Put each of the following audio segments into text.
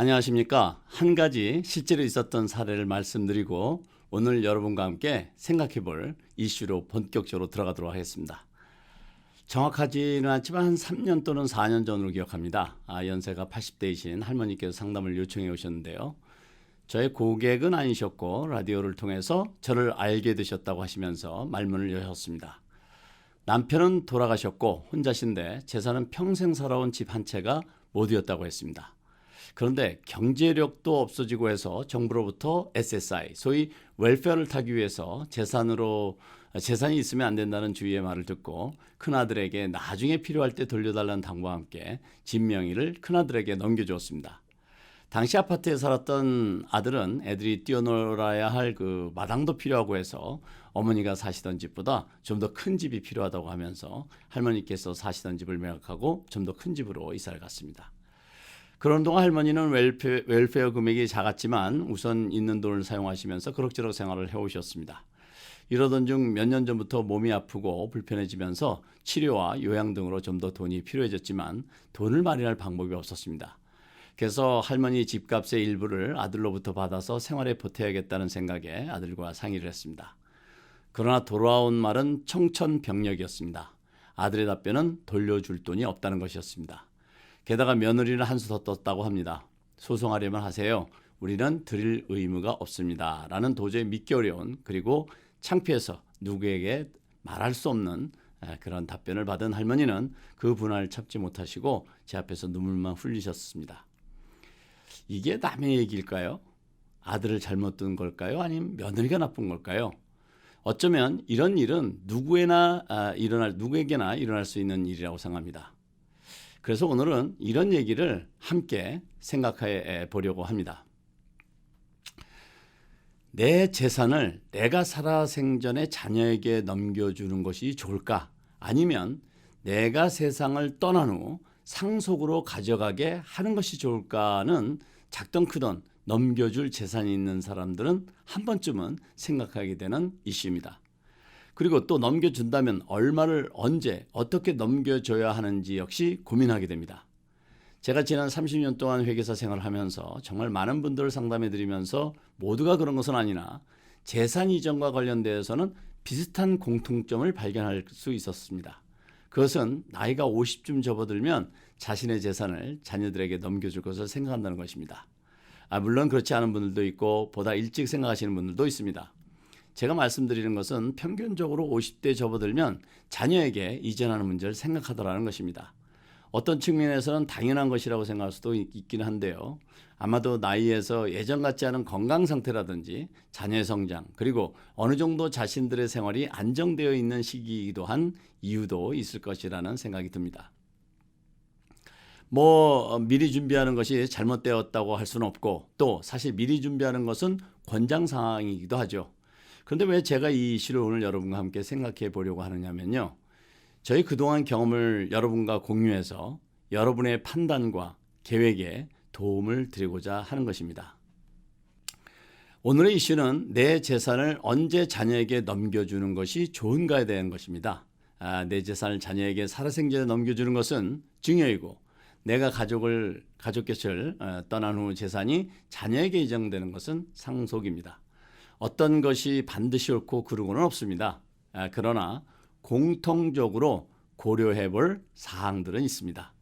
안녕하십니까. 한 가지 실제로 있었던 사례를 말씀드리고 오늘 여러분과 함께 생각해 볼 이슈로 본격적으로 들어가도록 하겠습니다. 정확하지는 않지만 한 3년 또는 4년 전으로 기억합니다. 아, 연세가 80대이신 할머니께서 상담을 요청해 오셨는데요. 저의 고객은 아니셨고 라디오를 통해서 저를 알게 되셨다고 하시면서 말문을 여셨습니다. 남편은 돌아가셨고 혼자신데 재산은 평생 살아온 집 한 채가 모두였다고 했습니다. 그런데 경제력도 없어지고 해서 정부로부터 SSI, 소위 웰페어를 타기 위해서 재산으로 재산이 있으면 안 된다는 주위의 말을 듣고 큰아들에게 나중에 필요할 때 돌려달라는 당부와 함께 집 명의를 큰아들에게 넘겨주었습니다. 당시 아파트에 살았던 아들은 애들이 뛰어놀아야 할 그 마당도 필요하고 해서 어머니가 사시던 집보다 좀 더 큰 집이 필요하다고 하면서 할머니께서 사시던 집을 매각하고 좀 더 큰 집으로 이사를 갔습니다. 그런 동안 할머니는 웰페, 웰페어 금액이 작았지만 우선 있는 돈을 사용하시면서 그럭저럭 생활을 해오셨습니다. 이러던 중 몇 년 전부터 몸이 아프고 불편해지면서 치료와 요양 등으로 좀 더 돈이 필요해졌지만 돈을 마련할 방법이 없었습니다. 그래서 할머니 집값의 일부를 아들로부터 받아서 생활에 보태야겠다는 생각에 아들과 상의를 했습니다. 그러나 돌아온 말은 청천벽력이었습니다. 아들의 답변은 돌려줄 돈이 없다는 것이었습니다. 게다가 며느리는 한 수 더 떴다고 합니다. 소송하려면 하세요. 우리는 드릴 의무가 없습니다. 라는 도저히 믿기 어려운 그리고 창피해서 누구에게 말할 수 없는 그런 답변을 받은 할머니는 그 분할을 참지 못하시고 제 앞에서 눈물만 흘리셨습니다. 이게 남의 얘기일까요? 아들을 잘못 둔 걸까요? 아니면 며느리가 나쁜 걸까요? 어쩌면 이런 일은 누구에나 아, 일어날 누구에게나 일어날 수 있는 일이라고 생각합니다. 그래서 오늘은 이런 얘기를 함께 생각해 보려고 합니다. 내 재산을 내가 살아생전에 자녀에게 넘겨주는 것이 좋을까? 아니면 내가 세상을 떠난 후 상속으로 가져가게 하는 것이 좋을까는 작던 크던 넘겨줄 재산이 있는 사람들은 한 번쯤은 생각하게 되는 이슈입니다. 그리고 또 넘겨준다면 얼마를 언제 어떻게 넘겨줘야 하는지 역시 고민하게 됩니다. 제가 지난 30년 동안 회계사 생활을 하면서 정말 많은 분들을 상담해 드리면서 모두가 그런 것은 아니나 재산 이전과 관련되어서는 비슷한 공통점을 발견할 수 있었습니다. 그것은 나이가 50쯤 접어들면 자신의 재산을 자녀들에게 넘겨줄 것을 생각한다는 것입니다. 아, 물론 그렇지 않은 분들도 있고 보다 일찍 생각하시는 분들도 있습니다. 제가 말씀드리는 것은 평균적으로 50대 접어들면 자녀에게 이전하는 문제를 생각하더라는 것입니다. 어떤 측면에서는 당연한 것이라고 생각할 수도 있긴 한데요. 아마도 나이에서 예전 같지 않은 건강 상태라든지 자녀의 성장 그리고 어느 정도 자신들의 생활이 안정되어 있는 시기이기도 한 이유도 있을 것이라는 생각이 듭니다. 뭐 미리 준비하는 것이 잘못되었다고 할 수는 없고 또 사실 미리 준비하는 것은 권장 사항이기도 하죠. 그런데 왜 제가 이 이슈를 오늘 여러분과 함께 생각해 보려고 하느냐면요. 저희 그동안 경험을 여러분과 공유해서 여러분의 판단과 계획에 도움을 드리고자 하는 것입니다. 오늘의 이슈는 내 재산을 언제 자녀에게 넘겨주는 것이 좋은가에 대한 것입니다. 아, 내 재산을 자녀에게 살아생전에 넘겨주는 것은 중요이고 내가 가족을 가족 곁을 어, 떠난 후 재산이 자녀에게 이정되는 것은 상속입니다. 어떤 것이 반드시 옳고 그르고는 없습니다. 아, 그러나 공통적으로 고려해 볼 사항들은 있습니다.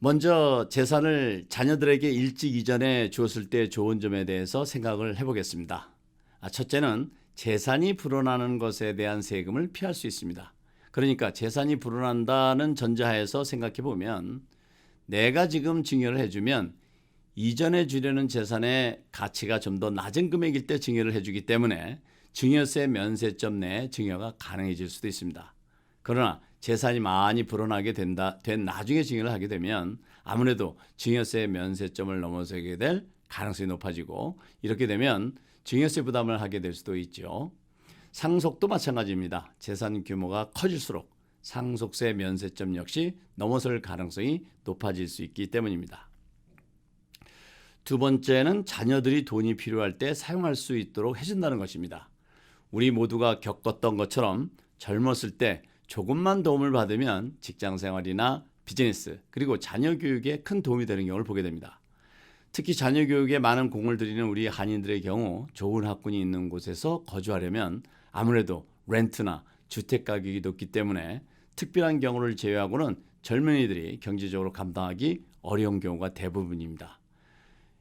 먼저 재산을 자녀들에게 일찍 이전에 주었을 때 좋은 점에 대해서 생각을 해보겠습니다. 아, 첫째는 재산이 불어나는 것에 대한 세금을 피할 수 있습니다. 그러니까 재산이 불어난다는 전제하에서 생각해 보면 내가 지금 증여를 해주면 이전에 주려는 재산의 가치가 좀 더 낮은 금액일 때 증여를 해주기 때문에 증여세 면세점 내에 증여가 가능해질 수도 있습니다. 그러나 재산이 많이 불어나게 된다, 된 나중에 증여를 하게 되면 아무래도 증여세 면세점을 넘어서게 될 가능성이 높아지고 이렇게 되면 증여세 부담을 하게 될 수도 있죠. 상속도 마찬가지입니다. 재산 규모가 커질수록 상속세 면세점 역시 넘어설 가능성이 높아질 수 있기 때문입니다. 두 번째는 자녀들이 돈이 필요할 때 사용할 수 있도록 해준다는 것입니다. 우리 모두가 겪었던 것처럼 젊었을 때 조금만 도움을 받으면 직장 생활이나 비즈니스, 그리고 자녀 교육에 큰 도움이 되는 경우를 보게 됩니다. 특히 자녀 교육에 많은 공을 들이는 우리 한인들의 경우 좋은 학군이 있는 곳에서 거주하려면 아무래도 렌트나 주택 가격이 높기 때문에 특별한 경우를 제외하고는 젊은이들이 경제적으로 감당하기 어려운 경우가 대부분입니다.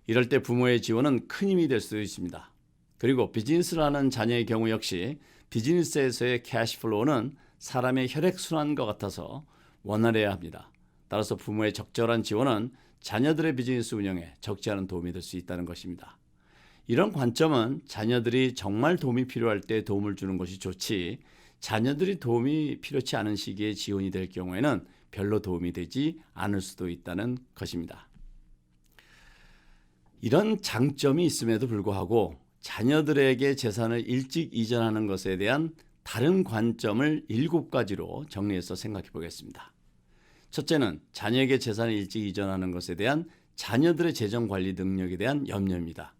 이럴 때 부모의 지원은 큰 힘이 될 수도 있습니다. 그리고 비즈니스를 하는 자녀의 경우 역시 비즈니스에서의 캐시플로우는 사람의 혈액순환과 같아서 원활해야 합니다. 따라서 부모의 적절한 지원은 자녀들의 비즈니스 운영에 적지 않은 도움이 될 수 있다는 것입니다. 이런 관점은 자녀들이 정말 도움이 필요할 때 도움을 주는 것이 좋지 자녀들이 도움이 필요치 않은 시기에 지원이 될 경우에는 별로 도움이 되지 않을 수도 있다는 것입니다. 이런 장점이 있음에도 불구하고 자녀들에게 재산을 일찍 이전하는 것에 대한 다른 관점을 일곱 가지로 정리해서 생각해 보겠습니다. 첫째는 자녀에게 재산을 일찍 이전하는 것에 대한 자녀들의 재정 관리 능력에 대한 염려입니다.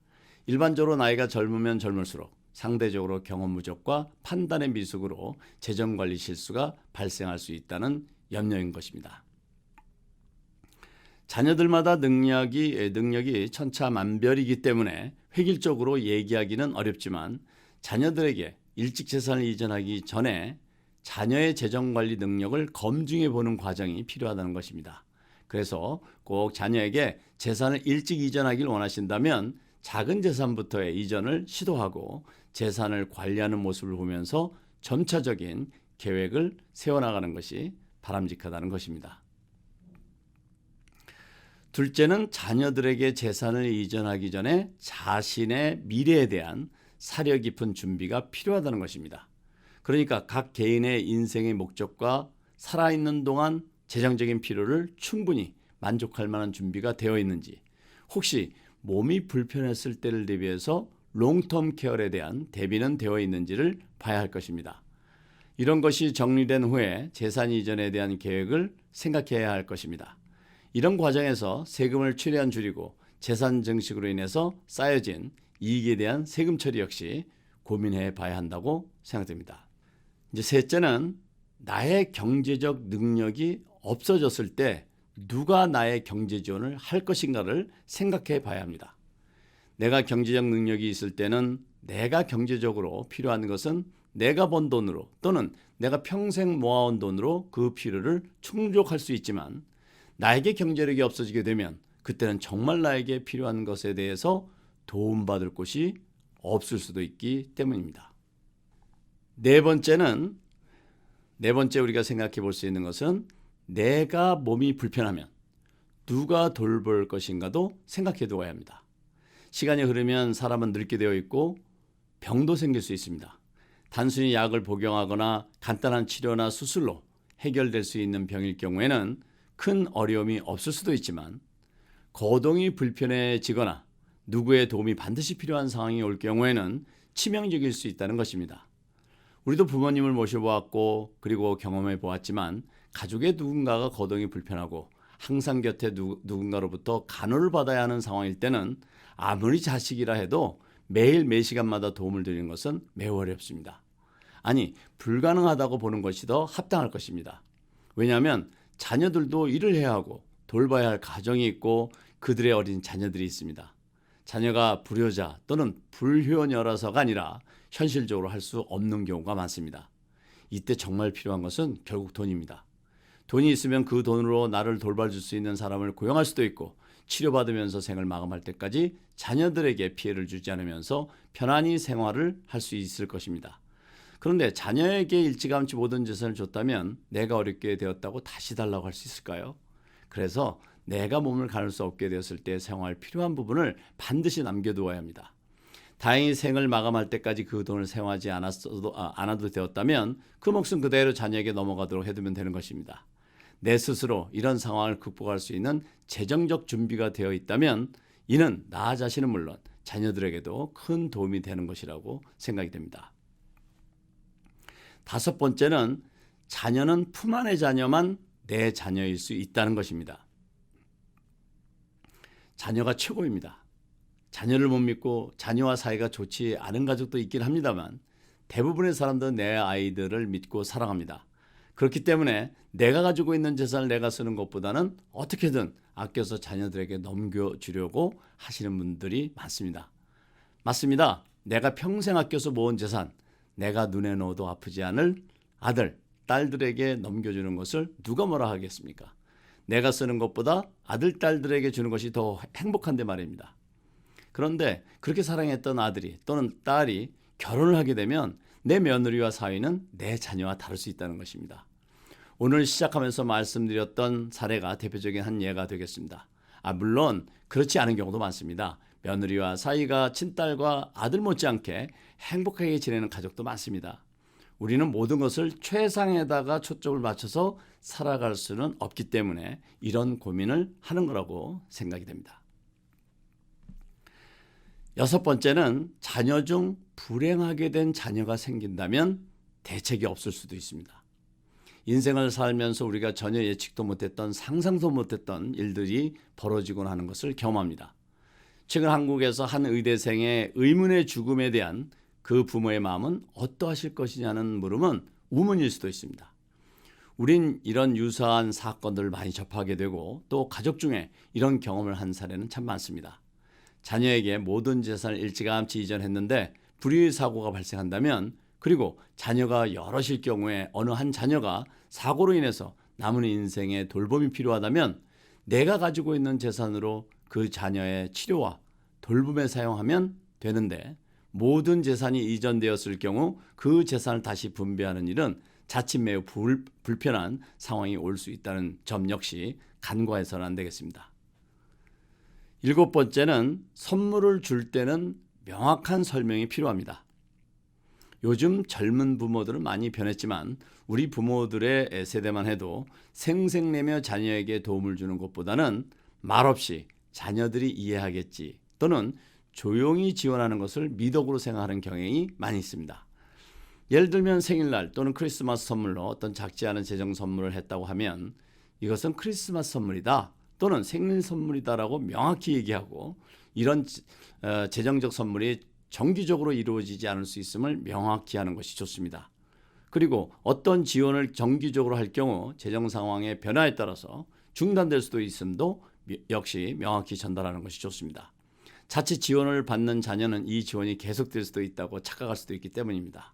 일반적으로 나이가 젊으면 젊을수록 상대적으로 경험 부족과 판단의 미숙으로 재정 관리 실수가 발생할 수 있다는 염려인 것입니다. 자녀들마다 능력이 능력이 천차만별이기 때문에 획일적으로 얘기하기는 어렵지만 자녀들에게 일찍 재산을 이전하기 전에 자녀의 재정 관리 능력을 검증해 보는 과정이 필요하다는 것입니다. 그래서 꼭 자녀에게 재산을 일찍 이전하길 원하신다면 작은 재산부터의 이전을 시도하고 재산을 관리하는 모습을 보면서 점차적인 계획을 세워나가는 것이 바람직하다는 것입니다. 둘째는 자녀들에게 재산을 이전하기 전에 자신의 미래에 대한 사려 깊은 준비가 필요하다는 것입니다. 그러니까 각 개인의 인생의 목적과 살아있는 동안 재정적인 필요를 충분히 만족할 만한 준비가 되어 있는지, 혹시 몸이 불편했을 때를 대비해서 롱텀 케어에 대한 대비는 되어 있는지를 봐야 할 것입니다. 이런 것이 정리된 후에 재산 이전에 대한 계획을 생각해야 할 것입니다. 이런 과정에서 세금을 최대한 줄이고 재산 증식으로 인해서 쌓여진 이익에 대한 세금 처리 역시 고민해 봐야 한다고 생각됩니다. 이제 셋째는 나의 경제적 능력이 없어졌을 때 누가 나의 경제 지원을 할 것인가를 생각해 봐야 합니다. 내가 경제적 능력이 있을 때는 내가 경제적으로 필요한 것은 내가 번 돈으로 또는 내가 평생 모아온 돈으로 그 필요를 충족할 수 있지만 나에게 경제력이 없어지게 되면 그때는 정말 나에게 필요한 것에 대해서 도움받을 곳이 없을 수도 있기 때문입니다. 네 번째는 네 번째 우리가 생각해 볼 수 있는 것은 내가 몸이 불편하면 누가 돌볼 것인가도 생각해 두어야 합니다. 시간이 흐르면 사람은 늙게 되어 있고 병도 생길 수 있습니다. 단순히 약을 복용하거나 간단한 치료나 수술로 해결될 수 있는 병일 경우에는 큰 어려움이 없을 수도 있지만 거동이 불편해지거나 누구의 도움이 반드시 필요한 상황이 올 경우에는 치명적일 수 있다는 것입니다. 우리도 부모님을 모셔보았고 그리고 경험해 보았지만 가족의 누군가가 거동이 불편하고 항상 곁에 누, 누군가로부터 간호를 받아야 하는 상황일 때는 아무리 자식이라 해도 매일 매 시간마다 도움을 드리는 것은 매우 어렵습니다. 아니 불가능하다고 보는 것이 더 합당할 것입니다. 왜냐하면 자녀들도 일을 해야 하고 돌봐야 할 가정이 있고 그들의 어린 자녀들이 있습니다. 자녀가 불효자 또는 불효녀라서가 아니라 현실적으로 할 수 없는 경우가 많습니다. 이때 정말 필요한 것은 결국 돈입니다. 돈이 있으면 그 돈으로 나를 돌봐줄 수 있는 사람을 고용할 수도 있고 치료받으면서 생을 마감할 때까지 자녀들에게 피해를 주지 않으면서 편안히 생활을 할 수 있을 것입니다. 그런데 자녀에게 일찌감치 모든 재산을 줬다면 내가 어렵게 되었다고 다시 달라고 할 수 있을까요? 그래서 내가 몸을 가눌 수 없게 되었을 때 생활 필요한 부분을 반드시 남겨두어야 합니다. 다행히 생을 마감할 때까지 그 돈을 사용하지 않았어도 아, 않아도 되었다면 그 몫은 그대로 자녀에게 넘어가도록 해두면 되는 것입니다. 내 스스로 이런 상황을 극복할 수 있는 재정적 준비가 되어 있다면 이는 나 자신은 물론 자녀들에게도 큰 도움이 되는 것이라고 생각이 됩니다. 다섯 번째는 자녀는 품 안의 자녀만 내 자녀일 수 있다는 것입니다. 자녀가 최고입니다. 자녀를 못 믿고 자녀와 사이가 좋지 않은 가족도 있긴 합니다만 대부분의 사람들은 내 아이들을 믿고 사랑합니다. 그렇기 때문에 내가 가지고 있는 재산을 내가 쓰는 것보다는 어떻게든 아껴서 자녀들에게 넘겨주려고 하시는 분들이 많습니다. 맞습니다. 내가 평생 아껴서 모은 재산, 내가 눈에 넣어도 아프지 않을 아들, 딸들에게 넘겨주는 것을 누가 뭐라 하겠습니까? 내가 쓰는 것보다 아들, 딸들에게 주는 것이 더 행복한데 말입니다. 그런데 그렇게 사랑했던 아들이 또는 딸이 결혼을 하게 되면 내 며느리와 사위는 내 자녀와 다를 수 있다는 것입니다. 오늘 시작하면서 말씀드렸던 사례가 대표적인 한 예가 되겠습니다. 아, 물론 그렇지 않은 경우도 많습니다. 며느리와 사이가 친딸과 아들 못지않게 행복하게 지내는 가족도 많습니다. 우리는 모든 것을 최상에다가 초점을 맞춰서 살아갈 수는 없기 때문에 이런 고민을 하는 거라고 생각이 됩니다. 여섯 번째는 자녀 중 불행하게 된 자녀가 생긴다면 대책이 없을 수도 있습니다. 인생을 살면서 우리가 전혀 예측도 못했던 상상도 못했던 일들이 벌어지곤 하는 것을 경험합니다. 최근 한국에서 한 의대생의 의문의 죽음에 대한 그 부모의 마음은 어떠하실 것이냐는 물음은 우문일 수도 있습니다. 우린 이런 유사한 사건들을 많이 접하게 되고 또 가족 중에 이런 경험을 한 사례는 참 많습니다. 자녀에게 모든 재산을 일찌감치 이전했는데 불의의 사고가 발생한다면 그리고 자녀가 여럿일 경우에 어느 한 자녀가 사고로 인해서 남은 인생에 돌봄이 필요하다면 내가 가지고 있는 재산으로 그 자녀의 치료와 돌봄에 사용하면 되는데 모든 재산이 이전되었을 경우 그 재산을 다시 분배하는 일은 자칫 매우 불, 불편한 상황이 올 수 있다는 점 역시 간과해서는 안 되겠습니다. 일곱 번째는 선물을 줄 때는 명확한 설명이 필요합니다. 요즘 젊은 부모들은 많이 변했지만 우리 부모들의 세대만 해도 생색내며 자녀에게 도움을 주는 것보다는 말없이 자녀들이 이해하겠지 또는 조용히 지원하는 것을 미덕으로 생각하는 경향이 많이 있습니다. 예를 들면 생일날 또는 크리스마스 선물로 어떤 작지 않은 재정 선물을 했다고 하면 이것은 크리스마스 선물이다 또는 생일 선물이다라고 명확히 얘기하고 이런 어, 재정적 선물이 정기적으로 이루어지지 않을 수 있음을 명확히 하는 것이 좋습니다. 그리고 어떤 지원을 정기적으로 할 경우 재정 상황의 변화에 따라서 중단될 수도 있음도 역시 명확히 전달하는 것이 좋습니다. 자칫 지원을 받는 자녀는 이 지원이 계속될 수도 있다고 착각할 수도 있기 때문입니다.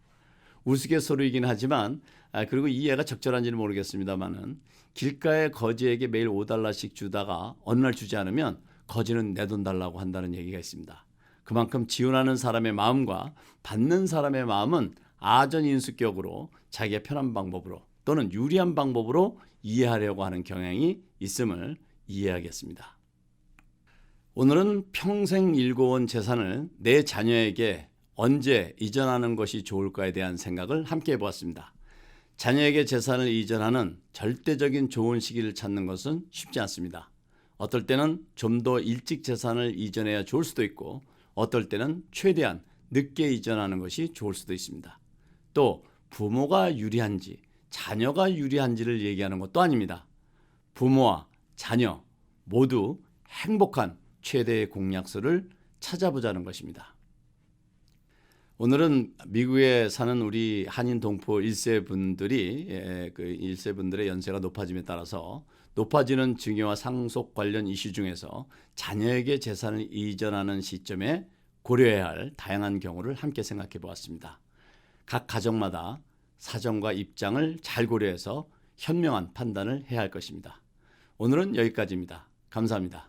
우스갯소리이긴 하지만 아, 그리고 이 예가 적절한지는 모르겠습니다만은 길가에 거지에게 매일 5달러씩 주다가 어느 날 주지 않으면 거지는 내 돈 달라고 한다는 얘기가 있습니다. 그만큼 지원하는 사람의 마음과 받는 사람의 마음은 아전인수격으로 자기의 편한 방법으로 또는 유리한 방법으로 이해하려고 하는 경향이 있음을 이해하겠습니다. 오늘은 평생 일궈온 재산을 내 자녀에게 언제 이전하는 것이 좋을까에 대한 생각을 함께 해보았습니다. 자녀에게 재산을 이전하는 절대적인 좋은 시기를 찾는 것은 쉽지 않습니다. 어떨 때는 좀 더 일찍 재산을 이전해야 좋을 수도 있고 어떨 때는 최대한 늦게 이전하는 것이 좋을 수도 있습니다. 또 부모가 유리한지 자녀가 유리한지를 얘기하는 것도 아닙니다. 부모와 자녀 모두 행복한 최대의 공약서를 찾아보자는 것입니다. 오늘은 미국에 사는 우리 한인 동포 1세 분들이 예, 그 1세 분들의 연세가 높아짐에 따라서 높아지는 증여와 상속 관련 이슈 중에서 자녀에게 재산을 이전하는 시점에 고려해야 할 다양한 경우를 함께 생각해 보았습니다. 각 가정마다 사정과 입장을 잘 고려해서 현명한 판단을 해야 할 것입니다. 오늘은 여기까지입니다. 감사합니다.